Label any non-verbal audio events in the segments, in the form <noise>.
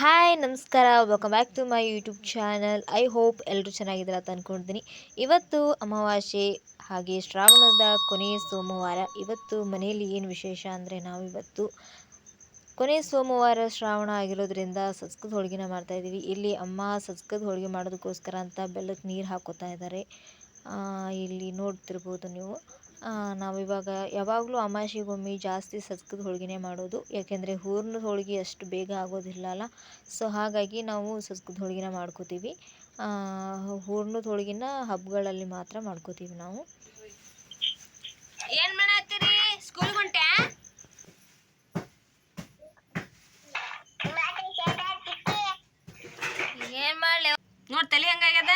Hi, ನಮಸ್ಕಾರ. Welcome back to my YouTube channel I hope ಎಲ್ಲರೂ ಚೆನ್ನಾಗಿದ್ದೀರಾ ಅಂತ ಅಂದ್ಕೊಂಡಿದ್ದೀನಿ ಇವತ್ತು ಅಮಾವಾಸ್ಯೆ, ಹಾಗೆ ಶ್ರಾವಣದ ಕೊನೆಯ ಸೋಮವಾರ. ಇವತ್ತು ಮನೆಯಲ್ಲಿ ಏನು ವಿಶೇಷ ಅಂದರೆ ನಾವು ಇವತ್ತು ಕೊನೆಯ ಸೋಮವಾರ ಶ್ರಾವಣ ಆಗಿರೋದ್ರಿಂದ ಸಸ್ಕದ ಹೋಳಿಗೆನ ಮಾಡ್ತಾಯಿದ್ದೀವಿ ಇಲ್ಲಿ ಅಮ್ಮ ಸಸ್ಕದ ಹೋಳಿಗೆ ಮಾಡೋದಕ್ಕೋಸ್ಕರ ಅಂತ ಬೆಲ್ಲಕ್ಕೆ ನೀರು ಹಾಕೋತಾ ಇದ್ದಾರೆ. ಇಲ್ಲಿ ನೋಡ್ತಿರ್ಬೋದು ನೀವು. ನಾವಿವಾಗ ಯಾವಾಗಲೂ ಅಮಾವಾಸ್ಯೆಗೊಮ್ಮೆ ಜಾಸ್ತಿ ಸಜ್ಕದ ಹೋಳಿಗೆನೇ ಮಾಡೋದು. ಯಾಕೆಂದರೆ ಹೂರ್ಣದ ಹೋಳಿಗೆ ಅಷ್ಟು ಬೇಗ ಆಗೋದಿಲ್ಲ ಅಲ್ಲ ಸೊ ಹಾಗಾಗಿ ನಾವು ಸಜ್ಕದ ಹೋಳಿಗೆನ ಮಾಡ್ಕೋತೀವಿ. ಹೂರ್ಣದ ಹೋಳಿಗೆನ ಹಬ್ಬಗಳಲ್ಲಿ ಮಾತ್ರ ಮಾಡ್ಕೋತೀವಿ ನಾವು. ಏನು ಮಾಡತ್ತೀರಿ? ಸ್ಕೂಲ್ ಏನ್ ನೋಡ್, ತಲೆ ಹಂಗಾಗ್ಯದ?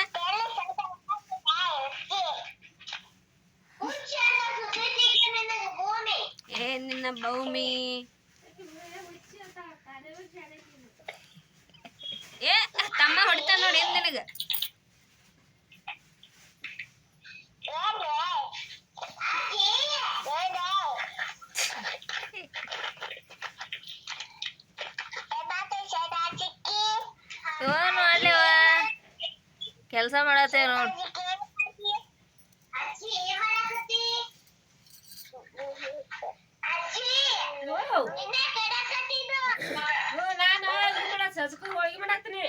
ನಿನ್ನ ಭೂಮಿ ಏ ತಮ್ಮ ಹೊಡಿತಾ ನೋಡಿ ಏನ್ ನಿನಗ ಕೆಲಸ ಮಾಡತ್ತೆ ನೋಡ್ ಹೋಳಿಗೆ ಮಾಡಾಕ್ತೀನಿ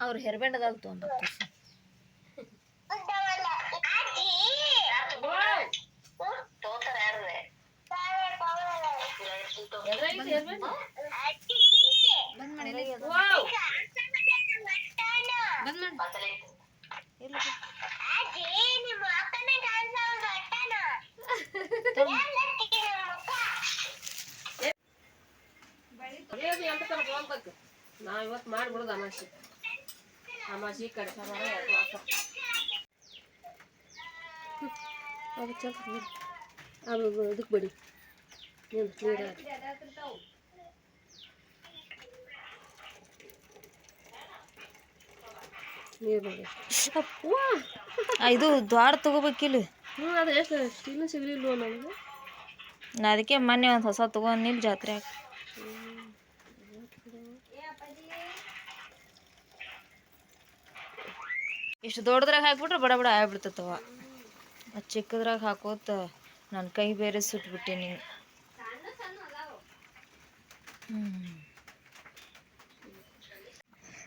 ಅವ್ರ ಹೆರ್ಬೆಂಡದಾಗ ಬಂದ್ ಮಾಡಿ ನಾವು ಇವತ್ತು ಮಾಡಿಬಿಡೋದು ಅಮಾಸಿ. ಅಮಾಸಿ ಕಡೆ. ಸಮಾರ ಅದು ಇದಕ್ಕೆ ಬಿಡಿ. ನೀರು. ನೀರು ಆ, ಇದು ದ್ವಾರ ತಗೋಬೇಕಿಲ್ಲ ಹ್ಞೂ ಅದು ಎಷ್ಟು ಸ್ಟೀಲ್ ಸಿಗಲಿಲ್ಲ ನನಗೆ ನಾ ಅದಕ್ಕೆ ಮೊನ್ನೆ ಒಂದು ಹೊಸ ತಗೊಂಡಿಲ್ಲ ಜಾತ್ರೆಯಾಗ. ಇಷ್ಟು ದೊಡ್ಡದ್ರಾಗ ಹಾಕ್ಬಿಟ್ರೆ ಬಡ ಬಡ ಆಗ್ಬಿಡ್ತತವ ಅದು ಚಿಕ್ಕದ್ರಾಗ ಹಾಕೋತ ನನ್ನ ಕೈ ಬೇರೆ ಸುಟ್ಬಿಟ್ಟೀನಿ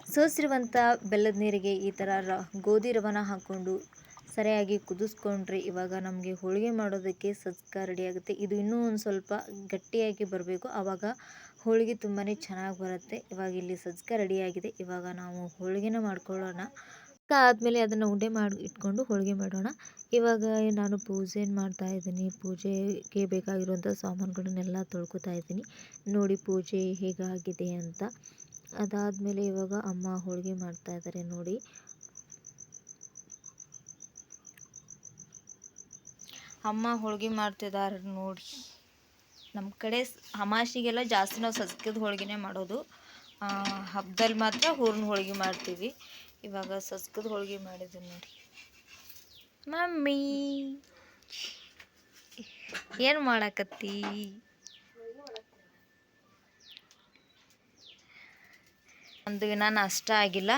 ಸೋಸಿರುವಂಥ ಬೆಲ್ಲದ ನೀರಿಗೆ ಈ ಥರ ರ ಗೋಧಿ ರವನ ಹಾಕ್ಕೊಂಡು ಸರಿಯಾಗಿ ಕುದಿಸ್ಕೊಂಡ್ರೆ ಇವಾಗ ನಮಗೆ ಹೋಳಿಗೆ ಮಾಡೋದಕ್ಕೆ ಸಜ್ಕ ರೆಡಿ ಆಗುತ್ತೆ. ಇದು ಇನ್ನೂ ಒಂದು ಸ್ವಲ್ಪ ಗಟ್ಟಿಯಾಗಿ ಬರಬೇಕು. ಆವಾಗ ಹೋಳಿಗೆ ತುಂಬಾ ಚೆನ್ನಾಗಿ ಬರುತ್ತೆ. ಇವಾಗ ಇಲ್ಲಿ ಸಜ್ಕ ರೆಡಿಯಾಗಿದೆ ಇವಾಗ ನಾವು ಹೋಳಿಗೆನ ಮಾಡ್ಕೊಳ್ಳೋಣ. ಆದಮೇಲೆ ಅದನ್ನು ಉಂಡೆ ಮಾಡಿ, ಇಟ್ಕೊಂಡು ಹೋಳಿಗೆ ಮಾಡೋಣ. ಇವಾಗ ನಾನು ಪೂಜೆ ಮಾಡ್ತಾ ಇದ್ದೀನಿ, ಪೂಜೆಗೆ ಬೇಕಾಗಿರುವಂಥ ಸಾಮಾನುಗಳನ್ನೆಲ್ಲ ತೊಳ್ಕೊತಾ ಇದ್ದೀನಿ. ನೋಡಿ ಪೂಜೆ ಹೇಗಾಗಿದೆ ಅಂತ. ಅದಾದಮೇಲೆ ಇವಾಗ ಅಮ್ಮ ಹೋಳಿಗೆ ಮಾಡ್ತಾ ಇದ್ದಾರೆ ನೋಡಿ. ಅಮ್ಮ ಹೋಳಿಗೆ ಮಾಡ್ತಿದ್ದಾರೆ ನೋಡಿ. ನಮ್ಮ ಕಡೆ ಅಮಾಸಿಗೆಲ್ಲ ಜಾಸ್ತಿ ನಾವು ಸಸ್ಕದ ಹೋಳಿಗೆನೇ ಮಾಡೋದು. ಹಬ್ಬದಲ್ಲಿ ಮಾತ್ರ ಹೂರ್ಣ ಹೋಳಿಗೆ ಮಾಡ್ತೀವಿ. ಇವಾಗ ಸಸ್ಕದ ಹೋಳಿಗೆ ಮಾಡಿದ್ದೀನಿ ನೋಡಿ. ಮಮ್ಮಿ. ಏನು ಮಾಡಕತ್ತಿ? ಒಂದು ದಿನ ನಾಷ್ಟ ಆಗಿಲ್ಲ.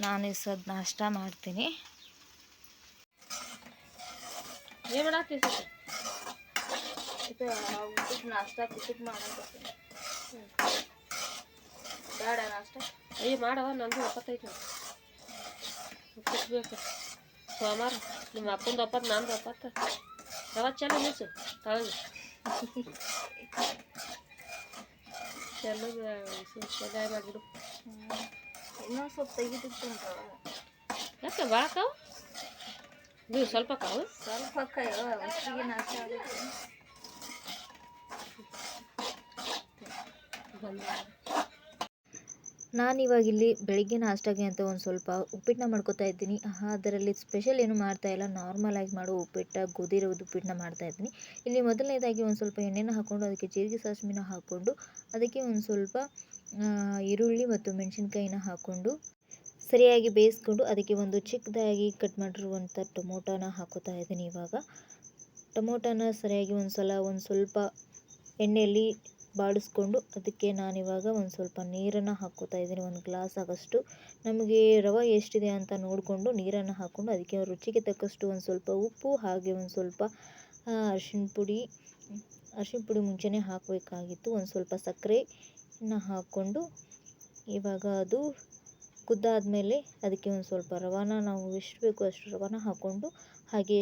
ನಾನು ಈ ಸದ್ ನಾಷ್ಟ ಮಾಡ್ತೀನಿ. ನಾಷ್ಟ ಮಾಡಾಕತ್ತೀನಿ. ಬೇಡ ನಾಷ್ಟ. ಅಯ್ಯ ಮಾಡವ ನಂದು ಒಪ್ಪತ್ತೈತೆ ಒಪ್ಪಬೇಕು ಸೋಮವಾರ ನಿಮ್ಮ ಅಪ್ಪಂದು ಒಪ್ಪತ್ತು ನಂದು ಒಪ್ಪತ್ತು ಯಾವತ್ತು ಚೆನ್ನ ಮಿಸ್ ತಳಗೆ ಚೆಲ್ಲಗೆ ಚೆಲ್ಲಾಯ ಮಾಡಿಬಿಡು ಇನ್ನೊಂದು ಸ್ವಲ್ಪ ತೆಗಿತಿತ್ತು ಯಾಕೆ ಭಾಳ ಕಾವು? ನೀವು ಸ್ವಲ್ಪ ಕಾವು. ಸ್ವಲ್ಪ ಕಾಯೋ ಅಷ್ಟಿಗೆ ನಾಷ್ಟ ಆಗುತ್ತೆ ಬಂದ. ನಾನಿವಾಗ ಇಲ್ಲಿ ಬೆಳಿಗ್ಗೆ ನಾಷ್ಟಾಗೆ ಅಂತ ಒಂದು ಸ್ವಲ್ಪ ಉಪ್ಪಿಟ್ಟನ್ನ ಮಾಡ್ಕೋತಾ ಇದ್ದೀನಿ. ಅದರಲ್ಲಿ ಸ್ಪೆಷಲ್ ಏನು ಮಾಡ್ತಾ ಇಲ್ಲ. ನಾರ್ಮಲ್ ಆಗಿ ಮಾಡೋ ಉಪ್ಪಿಟ್ಟು ಗೋಧಿ ರವದ ಉಪ್ಪಿಟ್ಟನ್ನ ಮಾಡ್ತಾ ಇದ್ದೀನಿ. ಇಲ್ಲಿ ಮೊದಲನೇದಾಗಿ ಒಂದು ಸ್ವಲ್ಪ ಎಣ್ಣೆನ ಹಾಕ್ಕೊಂಡು ಅದಕ್ಕೆ ಜೀರಿಗೆ ಸಾಸಿವೆನ ಹಾಕ್ಕೊಂಡು ಅದಕ್ಕೆ ಒಂದು ಸ್ವಲ್ಪ ಈರುಳ್ಳಿ ಮತ್ತು ಮೆಣಸಿನ್ಕಾಯಿನ ಹಾಕ್ಕೊಂಡು ಸರಿಯಾಗಿ ಬೇಯಿಸ್ಕೊಂಡು ಅದಕ್ಕೆ ಒಂದು ಚಿಕ್ಕದಾಗಿ ಕಟ್ ಮಾಡಿರುವಂಥ ಟೊಮೊಟೊನ ಹಾಕೋತಾ ಇದ್ದೀನಿ ಇವಾಗ. ಟೊಮೊಟೊನ ಸರಿಯಾಗಿ ಒಂದು ಸಲ ಒಂದು ಸ್ವಲ್ಪ ಎಣ್ಣೆಯಲ್ಲಿ ಬಾಡಿಸ್ಕೊಂಡು ಅದಕ್ಕೆ ನಾನಿವಾಗ ಒಂದು ಸ್ವಲ್ಪ ನೀರನ್ನು ಹಾಕ್ಕೋತಾ ಇದ್ದೀನಿ, ಒಂದು ಗ್ಲಾಸ್ ಆಗೋಷ್ಟು. ನಮಗೆ ರವೆ ಎಷ್ಟಿದೆ ಅಂತ ನೋಡಿಕೊಂಡು ನೀರನ್ನು ಹಾಕ್ಕೊಂಡು ಅದಕ್ಕೆ ರುಚಿಗೆ ತಕ್ಕಷ್ಟು ಒಂದು ಸ್ವಲ್ಪ ಉಪ್ಪು, ಹಾಗೆ ಒಂದು ಸ್ವಲ್ಪ ಅರಿಶಿಣ ಪುಡಿ ಅರಿಶಿಣ ಪುಡಿ ಮುಂಚೆನೇ ಹಾಕಬೇಕಾಗಿತ್ತು. ಒಂದು ಸ್ವಲ್ಪ ಸಕ್ಕರೆನ ಹಾಕ್ಕೊಂಡು ಇವಾಗ ಅದು ಕುದ್ದಾದ ಮೇಲೆ ಅದಕ್ಕೆ ಒಂದು ಸ್ವಲ್ಪ ರವಾನ ನಾವು ಎಷ್ಟು ಬೇಕೋ ಅಷ್ಟು ರವಾನ ಹಾಕ್ಕೊಂಡು ಹಾಗೆ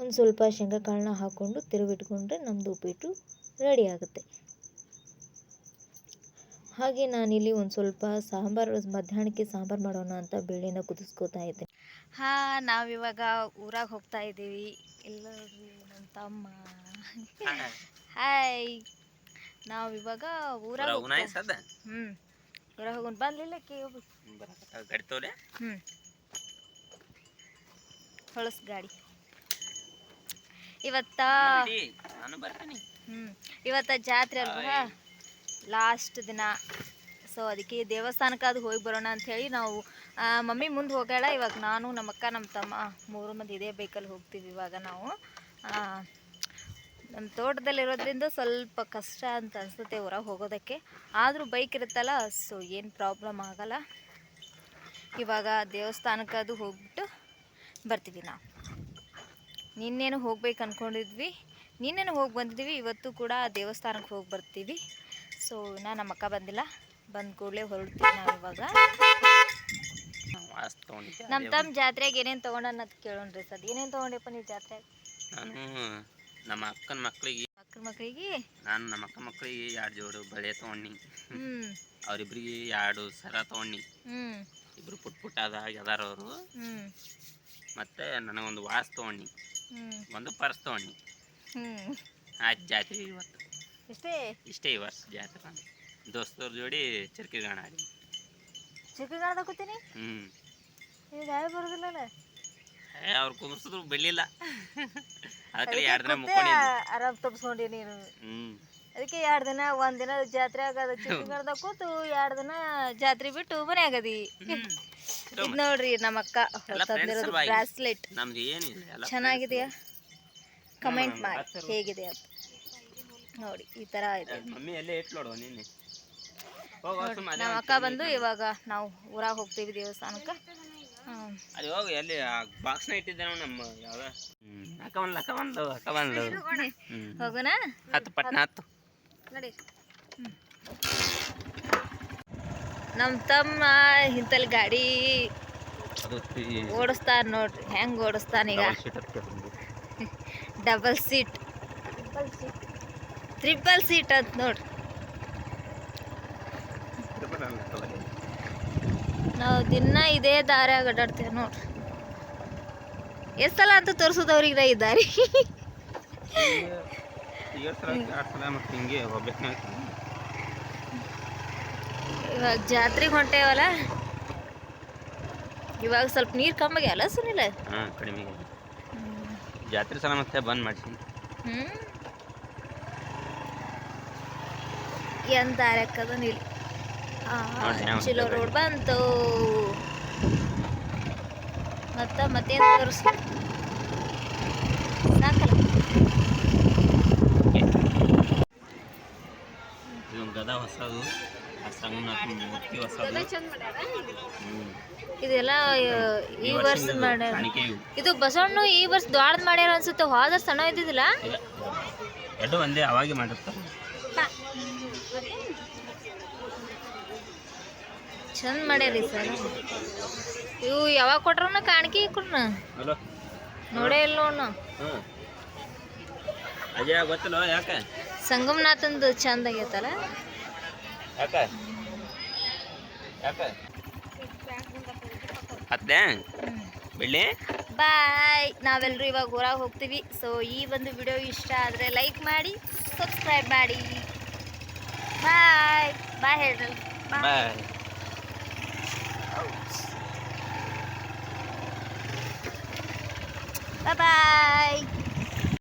ಒಂದು ಸ್ವಲ್ಪ ಶೇಂಗಾಕಾಳನ್ನ ಹಾಕ್ಕೊಂಡು ತಿರುವಿಟ್ಕೊಂಡ್ರೆ ನಮ್ಮದು ಉಪ್ಪಿಟ್ಟು ರೆಡಿ ಆಗುತ್ತೆ. ಹಾಗೆ ನಾನಿಲ್ಲಿ ಒಂದು ಸ್ವಲ್ಪ ಸಾಂಬಾರು ಮಧ್ಯಾಹ್ನಕ್ಕೆ ಸಾಂಬಾರು ಮಾಡೋಣ ಅಂತ ಬೇಳೆನ ಕುದಿಸ್ಕೋತಾ ಇದ್ದೆ. ಹಾಂ ನಾವಿವಾಗ ಊರಾಗ ಹೋಗ್ತಾ ಇದ್ದೀವಿ. ಇಲ್ಲ ನೋಡ್ರಿ ನಮ್ಮ ತಮ್ಮ. ಹಾಯ್ ನಾವಿವಾಗ ಊರಾಗ ಹ್ಞೂ ಊರಾಗ ಹೋಗೋಣ ಬಂದಿಲ್ಲ ಕೇ ಗಾಡಿ ತೋಲೆ? ಹ್ಞೂ ಹೊಳಸ್ ಗಾಡಿ. ಇವತ್ತ ನಾನು ಬರ್ತೀನಿ. ಹ್ಞೂ ಇವತ್ತ ಜಾತ್ರೆ ಅಲ್ವಾ? ಲಾಸ್ಟ್ ದಿನ. ಸೊ ಅದಕ್ಕೆ ದೇವಸ್ಥಾನಕ್ಕೆ ಅದು ಹೋಗಿ ಬರೋಣ ಅಂಥೇಳಿ ನಾವು ಆ, ಮಮ್ಮಿ ಮುಂದೆ ಹೋಗ್ಯಾಳ. ಇವಾಗ ನಾನು ನಮ್ಮ ಅಕ್ಕ ನಮ್ಮ ತಮ್ಮ ಮೂರು ಮಂದಿ ಇದೇ ಬೈಕಲ್ಲಿ ಹೋಗ್ತೀವಿ ಇವಾಗ ನಾವು. ನಮ್ಮ ತೋಟದಲ್ಲಿರೋದ್ರಿಂದ ಸ್ವಲ್ಪ ಕಷ್ಟ ಅಂತ ಅನಿಸುತ್ತೆ ಹೊರಗೆ ಹೋಗೋದಕ್ಕೆ. ಆದರೂ ಬೈಕ್ ಇರುತ್ತಲ್ಲ ಸೊ ಏನು ಪ್ರಾಬ್ಲಮ್ ಆಗಲ್ಲ. ಇವಾಗ ದೇವಸ್ಥಾನಕ್ಕೆ ಅದು ಹೋಗ್ಬಿಟ್ಟು ಬರ್ತೀವಿ ನಾವು. ನಿನ್ನೇನು ಹೋಗ್ಬೇಕು ಅಂದ್ಕೊಂಡಿದ್ವಿ ನಿನ್ನೇನು ಹೋಗಿ ಬಂದಿದ್ವಿ ಇವತ್ತು ಕೂಡ ದೇವಸ್ಥಾನಕ್ಕೆ ಹೋಗಿ ಬರ್ತೀವಿ. ಸೊ ನಾ ನಮ್ಮ ಅಕ್ಕ ಬಂದಿಲ್ಲ. ಬಂದ ಕೂಡಲೇ ಹೊರಡ್ತೀವಿ ನಾವು ಇವಾಗ. ನಮ್ಮ ತಮ್ಮ ಜಾತ್ರೆಗೆ ಏನೇನು ತೊಗೊಂಡ ಕೇಳೋಣ ಕೇಳೋಣ್ರಿ ಸದ್ ಏನೇನು ತೊಗೊಂಡಿಪ್ಪ ನೀವು ಜಾತ್ರೆ ನಾನು ನಮ್ಮ ಅಕ್ಕನ ಮಕ್ಕಳಿಗೆ ಅಕ್ಕನ ಮಕ್ಕಳಿಗೆ ನಾನು ನಮ್ಮ ಅಕ್ಕ ಮಕ್ಕಳಿಗೆ ಎರಡು ಜೋಡು ಬಳೆ ತೊಗೊಂಡಿ ಹ್ಞೂ ಅವರಿಬ್ರಿಗೆ ಎರಡು ಸರ ತೊಗೊಂಡಿ ಹ್ಞೂ ಇಬ್ರು ಪುಟ್ ಪುಟ್ಟ ಅದ ಅದಾರ ಅವರು. ಹ್ಞೂ ಮತ್ತೆ ನನಗೊಂದು ವಾಸ್ ತೊಗೊಂಡಿ ಒಂದು ಪರ್ಸ್ ತೊಗೊಂಡಿ ಹ್ಞೂ ಆಯ್ತು ಜಾತ್ರೆ ಇವತ್ತು. ಇಷ್ಟೇ ಇಷ್ಟೇ ಇವತ್ತು ವರ್ಷ ಜಾತ್ರೆ ದೋಸ್ತವ್ರ ಜೋಡಿ ಚರ್ಕಿಗಾಣ ಆಡಿ. ಚಿಕ್ಕಗಾಡ್ದ ಕೂತೀನಿ ಹ್ಞೂ ಈಗ ಯಾವ ಬರೋದಿಲ್ಲಲ್ಲ ಏ ಅವ್ರು ಕುಂದ್ರಸಿದ್ರು ಬೆಳಿಲ್ಲ <laughs> ಅದಕ್ಕೆ ಎರಡು ದಿನ ಮುಕ್ಕೊಂಡಿದ್ದೆ ಆರಾಮ್ ತಪ್ಸ್ಕೊಂಡಿ ನೀನು. ಹ್ಞೂ ಅದಕ್ಕೆ ಎರಡು ದಿನ ಒಂದ್ ದಿನ ಜಾತ್ರೆ ಆಗದ. ಚಿಕ್ಕಗಡ್ದಾಗ ಕೂತು ಎರಡು ದಿನ ಜಾತ್ರೆ ಬಿಟ್ಟು ಮನೆ ಆಗದಿ. ಇದು ನೋಡ್ರಿ ನಮ್ಮ ಅಕ್ಕ ತಂದಿರೋದು. ಬ್ರಾಸ್ಲೆಟ್. ನಮ್ದು ಏನಿಲ್ಲ ಎಲ್ಲ ಚೆನ್ನಾಗಿದೆಯಾ? ಕಮೆಂಟ್ ಮಾಡಿ. ಹೇಗಿದೆ ಅಂತ. ನೋಡಿ ಈ ತರ ಇದೆ. ಮಮ್ಮಿ ಎಲ್ಲೇ ಇಟ್ಲೋಡು ನಿನ್ನೆ ನಮ್ಮ ಅಕ್ಕ ಬಂದು ಇವಾಗ ನಾವು ಊರಾಗ ಹೋಗ್ತೀವಿ ದೇವಸ್ಥಾನಕ್ಕೆ. ನಮ್ ಅಲ್ಲಿ ಹೋಗು ಎಲ್ಲಿ ಆ ಬಾಕ್ಸ್ನ ಇಟ್ಟಿದ್ದೆ ನಾವು ನಮ್ಮ ಯಾವ ಹ್ಮ್ ಅಕ್ಕ ಬಂದ್ಲು ಅಕ್ಕ ಬಂದ್ಲು ಅಕ್ಕ ಬಂದ್ಲು. ಹೋಗೋಣ ಹತ್ತು ಪಟ್ನ ಹತ್ತು. ನೋಡಿ. ನಮ್ಮ ತಮ್ಮ ಇಂತಲ್ಲಿ ಗಾಡಿ ಅದು ಓಡಿಸ್ತಾರ ನೋಡ್ರಿ ಹೆಂಗ್ ಓಡಿಸ್ತಾನೀಗ ಡಬಲ್ ಸೀಟ್. Double seat. ಅಂತ ನೋಡ್ರಿ ನಾವು ದಿನ ಇದೇ ದಾರ್ಯಾಗ ಅಡ್ಡಾಡ್ತೇವೆ ನೋಡ್ರಿ ಎಷ್ಟು ಸಲ ಅಂತ ತೋರಿಸೋದು ಅವ್ರಿಗೆ ನಾ ಈ ದಾರಿ. ಇವಾಗ ಜಾತ್ರೆಗೆ ಹೊಂಟೇವಲ್ಲ? ಇವಾಗ ಸ್ವಲ್ಪ ನೀರು ಕಮ್ಮಿ ಅಲ್ಲ ಸುನಿಲ್ಲ. ಜಾತ್ರೆ ಸಲ ಮತ್ತೆ ಬಂದ್ ಮಾಡಿಸಿ. ಹ್ಞೂ ಎಂತ ದಾರ್ಯಾಕದ ನಿಲ್. ಚಿಲೋ ರೋಡ್ ಬಂತು. ಮತ್ತ ಮತ್ತೇನು ಸಾಕಲ್ಲ. ಗದ ಹೊಸದು. ಹೊಸದು. ಇದೆಲ್ಲ ಈ ವರ್ಷ ಮಾಡ್ಯಾರ. ಇದು ಬಸವಣ್ಣ ಈ ವರ್ಷ ದ್ವಾರದ ಮಾಡ್ಯಾರ ಅನ್ಸುತ್ತೆ. ಹೋದ ಸಣ್ಣ ಇದ್ದಿದ್ದಿಲ್ಲ. ಎರಡು ಒಂದೇ ಅವಾಗೆ ಮಾಡಿರ್ತಾರೆ. ಚಂದ ಮಾಡ್ಯಾರಿ ಸರ್. ಇವು ಯಾವಾಗ ಕೊಟ್ರನ ಕಾಣಿಕೆ ಹಲೋ. ನೋಡೇ ಇಲ್ಲ ನೋಡ್ನ ಅಜಯ ಗೊತ್ತಿಲ್ಲ ಯಾಕೆ? ಸಂಗಮನಾಥಂದು ಚಂದ ಆಗೈತಲ್ಲ? ಯಾಕೆ? ಯಾಕೆ? ಹತ್ತೆ ಬೆಳ್ಳಿ? ಬಾಯ್. ನಾವೆಲ್ಲರೂ ಇವಾಗ ಊರಾಗ ಹೋಗ್ತೀವಿ. ಸೊ ಈ ಒಂದು ವಿಡಿಯೋ ಇಷ್ಟ ಆದರೆ ಲೈಕ್ ಮಾಡಿ ಸಬ್ಸ್ಕ್ರೈಬ್ ಮಾಡಿ. ಬಾಯ್. ಬಾಯ್ ಹೇಳ್ರಲ್ಲ ಬಾಯ್. ಬಾಯ್ ಬಾಯ್